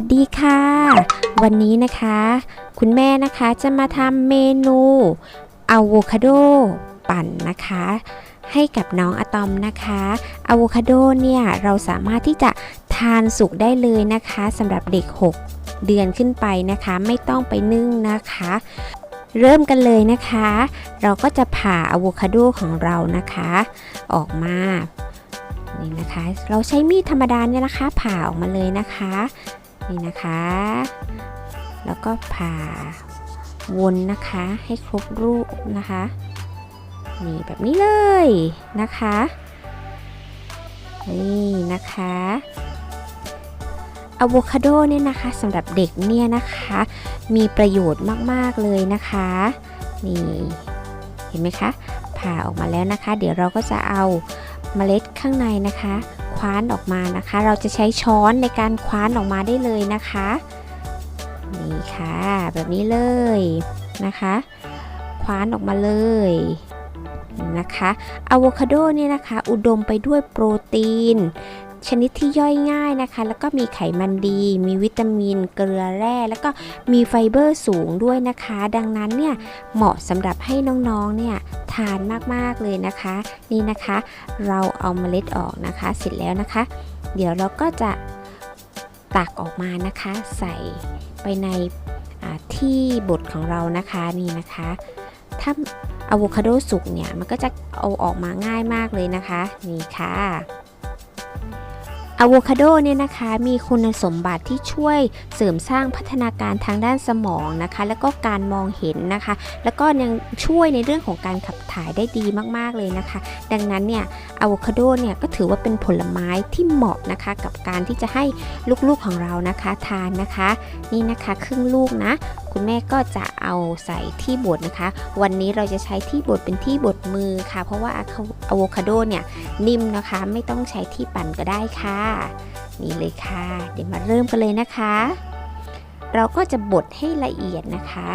วัสดีค่ะ วันนี้นะคะ คุณแม่นะคะจะมาทำเมนูอะโวคาโดปั่นนะคะ ให้กับน้องอะตอมนะคะอะโวคาโดเนี่ยเราสามารถที่จะทานสุกได้เลยนะคะสำหรับเด็ก 6 เดือนขึ้นไปนะคะ ไม่ต้องไปนึ่งนะคะ เริ่มกันเลยนะคะ เราก็จะผ่าอะโวคาโดของเรานะคะ ออกมานี่นะคะ เราใช้มีดธรรมดาเนี่ยนะคะ ผ่าออกมาเลยนะคะ นี่นะคะ แล้วก็ผ่าวนนะคะให้ครบรูปนะคะ นี่แบบนี้เลยนะคะ นี่นะคะอะโวคาโดเนี่ยนะคะสำหรับเด็กเนี่ยนะคะ มีประโยชน์มาก ๆ เลยนะคะ นี่เห็นไหมคะ ผ่าออกมาแล้วนะคะ เดี๋ยวเราก็จะเอาเมล็ดข้างในนะคะ คว้านออกมานะคะ เราจะใช้ช้อนในการคว้านออกมาได้เลยนะคะนี่ค่ะ แบบนี้เลยนะคะ คว้านออกมาเลยนะคะอะโวคาโดเนี่ยนะคะ อุดมไปด้วยโปรตีน ชนิดที่ย่อยง่ายนะคะ แล้วก็มีไขมันดี มีวิตามิน เกลือแร่ แล้วก็มีไฟเบอร์สูงด้วยนะคะ ดังนั้นเนี่ยเหมาะสำหรับให้น้องๆเนี่ยทานมากๆเลยนะคะ นี่นะคะ เราเอาเมล็ดออกนะคะ เสร็จแล้วนะคะ เดี๋ยวเราก็จะตักออกมานะคะ ใส่ไปในที่บดของเรานะคะนี่นะคะ ถ้าอะโวคาโดสุกเนี่ยมันก็จะเอาออกมาง่ายมากเลยนะคะ นี่ค่ะ อะโวคาโดเนี่ยนะคะมีคุณสมบัติที่ช่วยเสริมสร้างพัฒนาการทางด้านสมองนะคะ แล้วก็การมองเห็นนะคะ แล้วก็ยังช่วยในเรื่องของการขับถ่ายได้ดีมากๆเลยนะคะ ดังนั้นเนี่ยอะโวคาโดเนี่ยก็ถือว่าเป็นผลไม้ที่เหมาะนะคะกับการที่จะให้ลูกๆของเรานะคะทานนะคะ นี่นะคะครึ่งลูกนะ คุณแม่ก็จะเอาใส่ที่บดนะคะ วันนี้เราจะใช้ที่บดเป็นที่บดมือค่ะ เพราะว่าอะโวคาโดเนี่ยนิ่มนะคะไม่ต้องใช้ที่ปั่นก็ได้ค่ะนี่เลยค่ะ เดี๋ยวมาเริ่มกันเลยนะคะ เราก็จะบดให้ละเอียดนะคะ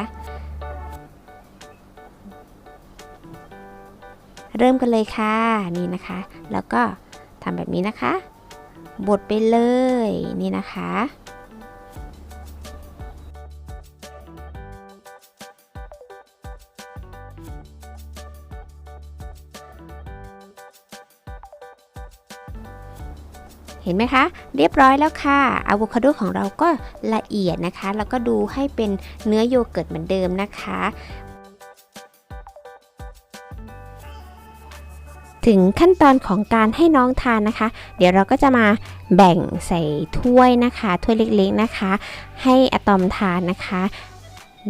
เริ่มกันเลยค่ะนี่นะคะ แล้วก็ทำแบบนี้นะคะ บดไปเลยนี่นะคะ เห็นไหมคะ เรียบร้อยแล้วค่ะอะโวคาโดของเราก็ละเอียดนะคะ แล้วก็ดูให้เป็นเนื้อโยเกิร์ตเหมือนเดิมนะคะถึงขั้นตอนของการให้น้องทานนะคะ เดี๋ยวเราก็จะมาแบ่งใส่ถ้วยนะคะ ถ้วยเล็กๆนะคะ ให้อะตอมทานนะคะ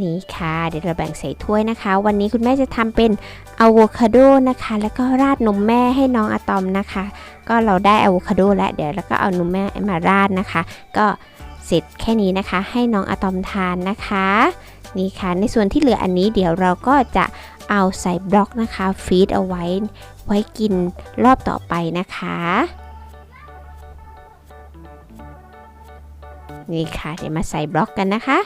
นี่ค่ะ เดี๋ยวเราแบ่งใส่ถ้วยนะคะ วันนี้คุณแม่จะทำเป็นอะโวคาโดนะคะ แล้วก็ราดนมแม่ให้น้องอะตอมนะคะ ก็เราได้อะโวคาโดแล้วเดี๋ยวเราก็เอานมแม่มาราดนะคะ ก็เสร็จแค่นี้นะคะ ให้น้องอะตอมทานนะคะนี่ค่ะ ในส่วนที่เหลืออันนี้เดี๋ยวเราก็จะเอาใส่บล็อกนะคะฟีดเอาไว้ ไว้กินรอบต่อไปนะคะนี่ค่ะ เดี๋ยวมาใส่บล็อกกันนะคะ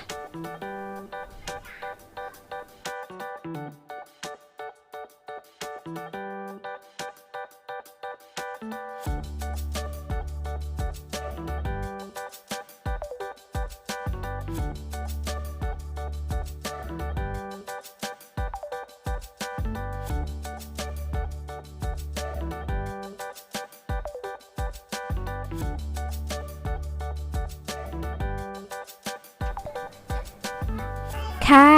ค่ะ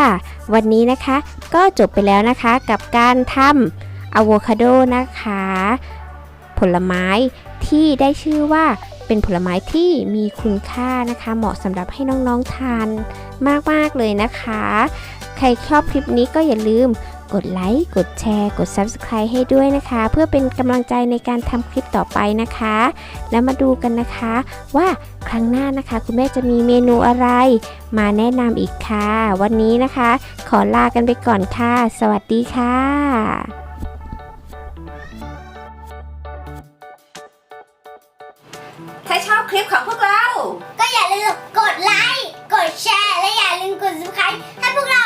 วันนี้นะคะก็จบไปแล้วนะคะกับการทำอะโวคาโดนะคะ ผลไม้ที่ได้ชื่อว่าเป็นผลไม้ที่มีคุณค่านะคะ เหมาะสำหรับให้น้องๆทานมากๆเลยนะคะ ใครชอบคลิปนี้ก็อย่าลืม กดไลค์ กดแชร์ กด Subscribe ให้ด้วยนะคะ เพื่อเป็นกำลังใจในการทำคลิปต่อไปนะคะ แล้วมาดูกันนะคะ ว่าครั้งหน้านะคะ คุณแม่จะมีเมนูอะไร มาแนะนำอีกค่ะ วันนี้นะคะ ขอลากันไปก่อนค่ะ สวัสดีค่ะถ้าชอบคลิปของพวกเรา ก็อย่าลืมกดไลค์ กดแชร์ และอย่าลืมกด subscribe ให้พวกเรา